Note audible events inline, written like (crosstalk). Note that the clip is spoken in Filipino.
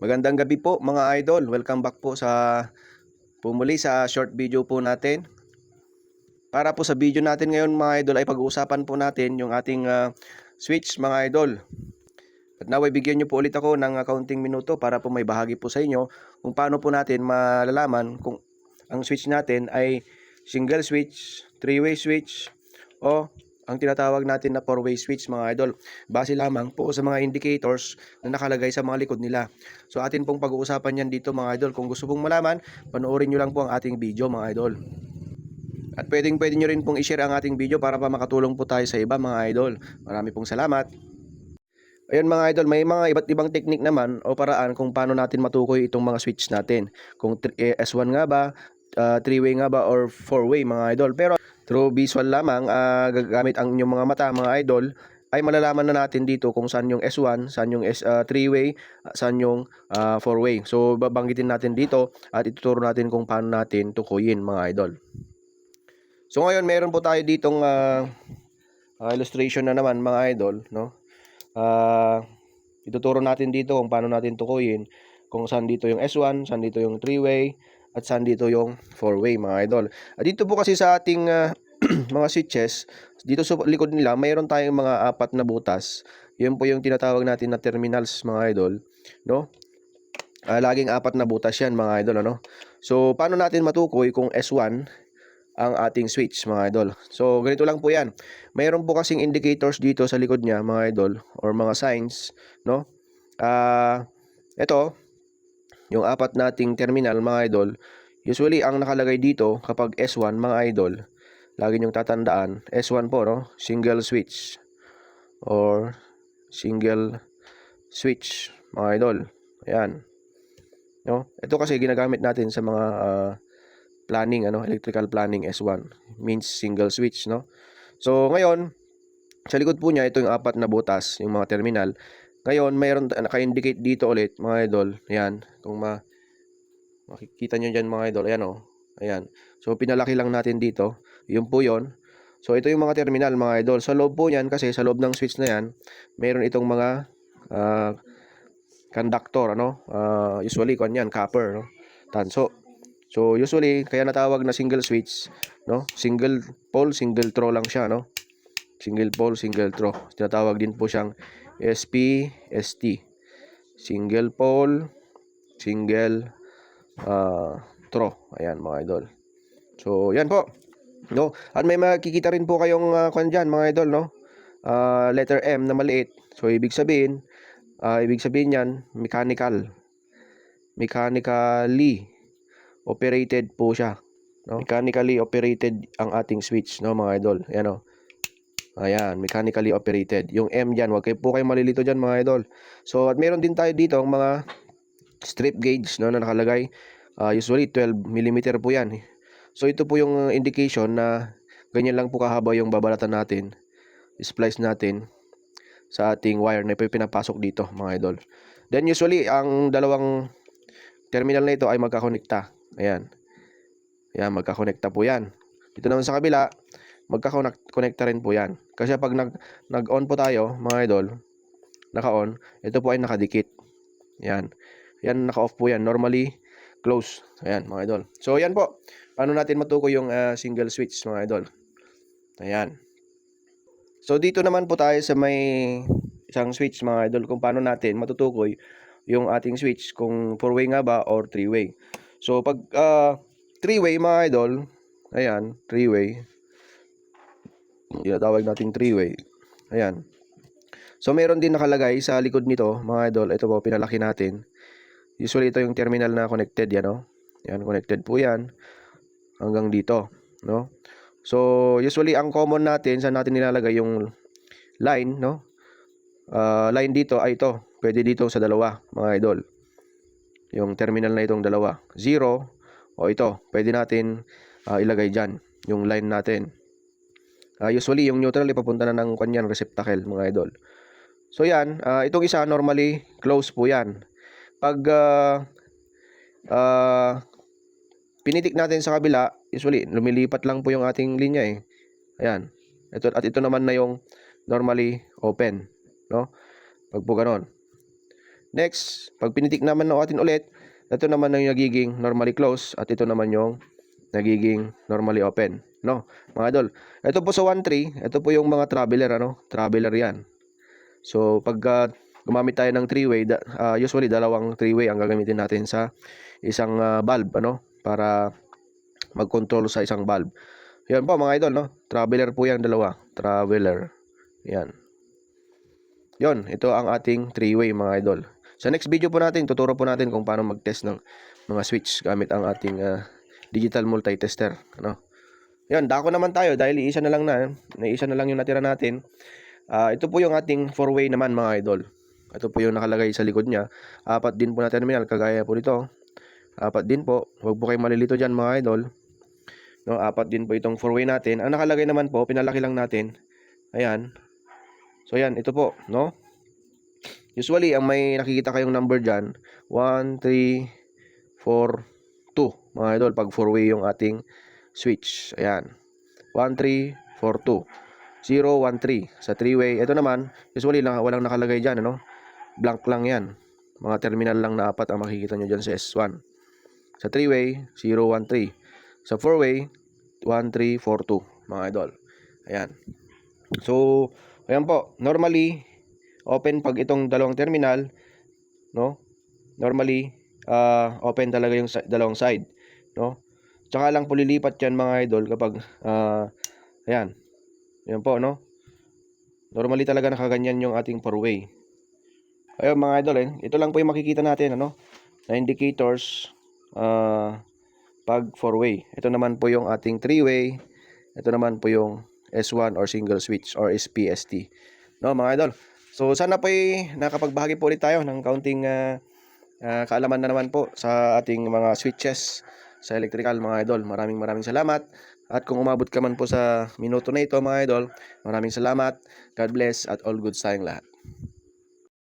Magandang gabi po mga idol. Welcome back po sa pumuli sa short video po natin. Para po sa video natin ngayon mga idol ay pag-uusapan po natin yung ating ah, switch mga idol. At naway bigyan nyo po ulit ako ng accounting minuto para po may bahagi po sa inyo kung paano po natin malalaman kung ang switch natin ay single switch, three-way switch o ang tinatawag natin na four-way switch mga idol. Base lamang po sa mga indicators na nakalagay sa mga likod nila. So atin pong pag-uusapan yan dito mga idol. Kung gusto pong malaman, panoorin nyo lang po ang ating video mga idol. At pwedeng pwede nyo rin pong i-share ang ating video para pa makatulong po tayo sa iba mga idol. Marami pong salamat. Ayun mga idol, may mga iba't ibang technique naman o paraan kung paano natin matukoy itong mga switch natin. Kung eh, S1 nga ba, uh, 3-way nga ba, or 4-way mga idol. Pero through visual lamang, ah, gagamit ang inyong mga mata mga idol, ay malalaman na natin dito kung saan yung S1, saan yung S, ah, 3-way, ah, saan yung ah, 4-way. So babanggitin natin dito at ituturo natin kung paano natin tukuyin mga idol. So ngayon meron po tayo ditong ah, ah, illustration na naman mga idol, no? Ah, ituturo natin dito kung paano natin tukuyin kung saan dito yung S1, saan dito yung 3-way, at saan dito yung 4-way mga idol. At dito po kasi sa ating ah, (clears throat) mga switches, dito sa likod nila, mayroon tayong mga apat na butas. Yun po yung tinatawag natin na terminals mga idol, no? Ah, laging apat na butas yan mga idol, ano? So, paano natin matukoy kung S1 ang ating switch mga idol. So, ganito lang po yan. Mayroon po kasing indicators dito sa likod niya mga idol or mga signs, no? Ah, ito, yung apat nating terminal mga idol, usually ang nakalagay dito kapag S1 mga idol, lagi niyong tatandaan, S1 po, no? Single switch or single switch mga idol. Ayan. No? Ito kasi ginagamit natin sa mga ah, planning ano, electrical planning S1 means single switch, no? So ngayon, sa likod po niya ito yung apat na butas, yung mga terminal. Ngayon, mayroon naka-indicate dito ulit, mga idol. Ayan, kung ma makikita niyo diyan mga idol, ayan oh. Ayan. So pinalaki lang natin dito. Yun po 'yon. So ito yung mga terminal mga idol. Sa loob po niyan kasi sa loob ng switch na 'yan, mayroon itong mga ah, conductor ano. Ah, usually kon 'yan, copper, no. Tanso. So usually kaya natawag na single switch, no? Single pole, single throw lang siya, no? Single pole, single throw. Tinatawag din po siyang SPST. Single pole, single ah, throw. Ayan mga idol. So yan po. No? At may makikita rin po kayong uh, kwan dyan, mga idol, no? Ah, letter M na maliit. So ibig sabihin, ah, ibig sabihin yan, mechanical. Mechanically operated po siya. No? Mechanically operated ang ating switch, no mga idol. Ayan o. Ayan, mechanically operated. Yung M dyan, wag kayo po kayo malilito dyan mga idol. So, at meron din tayo dito ang mga strip gauge no, na nakalagay. Ah, usually 12 mm po yan. So, ito po yung uh, indication na ganyan lang po kahaba yung babalatan natin. Splice natin sa ating wire na pinapasok dito mga idol. Then usually, ang dalawang terminal na ito ay magkakonekta. Ayan. Ayan, magkakonekta po yan. Dito naman sa kabila, magkakonekta rin po yan. Kasi pag nag, nag-on po tayo, mga idol, naka-on, ito po ay nakadikit. Ayan. Yan, naka-off po yan. Normally, close. Ayan, mga idol. So, yan po. Paano natin matukoy yung ah, single switch, mga idol? Ayan. So, dito naman po tayo sa may isang switch, mga idol, kung paano natin matutukoy yung ating switch, kung 4-way nga ba or 3-way. So, pag ah, 3-way, mga idol, ayan, 3-way, tinatawag nating 3-way, ayan. So, meron din nakalagay sa likod nito, mga idol, ito po, pinalaki natin. Usually, ito yung terminal na connected, yan, no? Yan, connected po yan, hanggang dito, no? So, usually, ang common natin, saan natin nilalagay yung line, no? Ah, line dito ay ito. Pwede dito sa dalawa, mga idol. Yung terminal na itong dalawa. Zero, o ito. Pwede natin ah, ilagay dyan, yung line natin. Ah, usually, yung neutral, ipapunta na ng kanyan receptacle, mga idol. So, yan. ah, itong isa, normally, close po yan. Pag ah, ah, pinitik natin sa kabila, usually, lumilipat lang po yung ating linya eh. Ayan. Ito, at ito naman na yung normally open. No? Pag po ganon. Next, pag pinitik naman natin ulit, ito naman ang nagiging normally close at ito naman yung nagiging normally open. No, mga idol. Ito po sa 1-3, ito po yung mga traveler, ano? Traveler yan. So, pag ah, gumamit tayo ng three-way, da- ah, usually dalawang three-way ang gagamitin natin sa isang ah, valve, ano? Para mag-control sa isang valve. Yan po mga idol, no? Traveler po yan dalawa. Traveler. Yan. Yon, ito ang ating three-way mga idol. Sa next video po natin, tuturo po natin kung paano mag-test ng mga switch gamit ang ating ah, digital multi-tester. Ano? Yan, dako naman tayo dahil iisa na lang na, iisa na lang yung natira natin. Ah, ito po yung ating four-way naman mga idol. Ito po yung nakalagay sa likod niya. Apat din po na terminal, kagaya po dito. Apat din po. Huwag po kayong malilito dyan mga idol. No, apat din po itong four-way natin. Ang nakalagay naman po, pinalaki lang natin. Ayan. So yan, ito po, no? Usually, ang may nakikita kayong number dyan, 1, 3, 4, 2. Mga idol, pag four-way yung ating switch. Ayan. 1, 3, 4, 2. 0, 1, 3. Sa three-way, ito naman, usually lang, walang nakalagay dyan, ano? Blank lang yan. Mga terminal lang na apat ang makikita nyo dyan sa S1. Sa three-way, 0, 1, 3. Sa four-way, 1, 3, 4, 2. Mga idol. Ayan. So, ayan po. Normally, open pag itong dalawang terminal, no? Normally, ah, open talaga yung dalawang side, no? Tsaka lang po lilipat yan mga idol kapag, ah, ayan. Ayan po, no? Normally talaga nakaganyan yung ating four-way. Ayun mga idol, eh. ito lang po yung makikita natin, ano? Na indicators, ah, pag four-way. Ito naman po yung ating three-way. Ito naman po yung S1 or single switch or SPST. No, mga idol. So sana po ay nakapagbahagi po ulit tayo ng kaunting ah, ah, kaalaman na naman po sa ating mga switches sa electrical mga idol. Maraming maraming salamat. At kung umabot ka man po sa minuto na ito mga idol, maraming salamat. God bless at all goods tayong lahat.